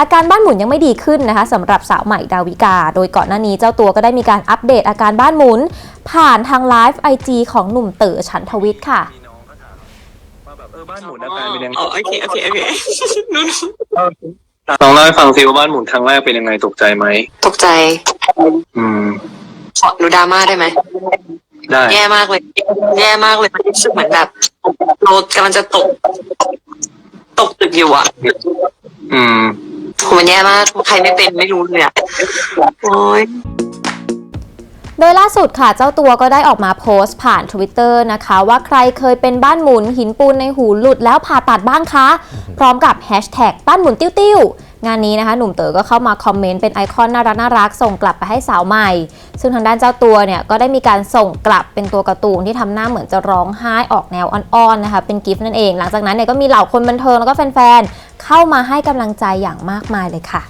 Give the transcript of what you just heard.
อาการบ้านหมุนยังไม่ดีขึ้นนะคะสำหรับสาวใหม่ดาวิกา โดยก่อนหน้านี้เจ้าตัวก็ได้มีการอัปเดตอาการบ้านหมุน ผ่านทางไลฟ์ไอจีของหนุ่มเต๋อฉันทวิทย์ค่ะพี่น้องก็ถามว่าแบบเออบ้านหมุนอาการเป็นยังไงอ๋อโอเคโอเคโอเคนุ่นลองเล่าให้ฟังซิว่าบ้านหมุนครั้งแรกเป็นยังไงตกใจไหมตกใจอืมขอหนูดราม่าได้ไหมได้แย่มากเลย แย่มากเลยมันรู้สึกเหมือนแบบรถกำลังจะตก ตกตึกอยู่อะ อืม โหมันแย่มากใครไม่เป็นไม่รู้เลยอะโอ้ย โดยล่าสุดค่ะเจ้าตัวก็ได้ออกมาโพสต์ผ่าน Twitter นะคะ ว่าใครเคยเป็นบ้านหมุนหินปูนในหูหลุดแล้วผ่าตัดบ้างคะ พร้อมกับแฮชแท็กบ้านหมุนติ้วๆ งานนี้นะคะหนุ่มเต๋อก็เข้ามาคอมเมนต์เป็นไอคอนน่ารักน่ารักส่งกลับไปให้สาวใหม่ ซึ่งทางด้านเจ้าตัวเนี่ยก็ได้มีการส่งกลับเป็นตัวการ์ตูนที่ทำหน้าเหมือนจะร้องไห้ออกแนวอ่อนๆนะคะเป็นกิฟต์นั่นเอง หลังจากนั้นเนี่ยก็มีเหล่าคนบันเทิงแล้วก็แฟนๆ เข้ามาให้กำลังใจอย่างมากมายเลยค่ะ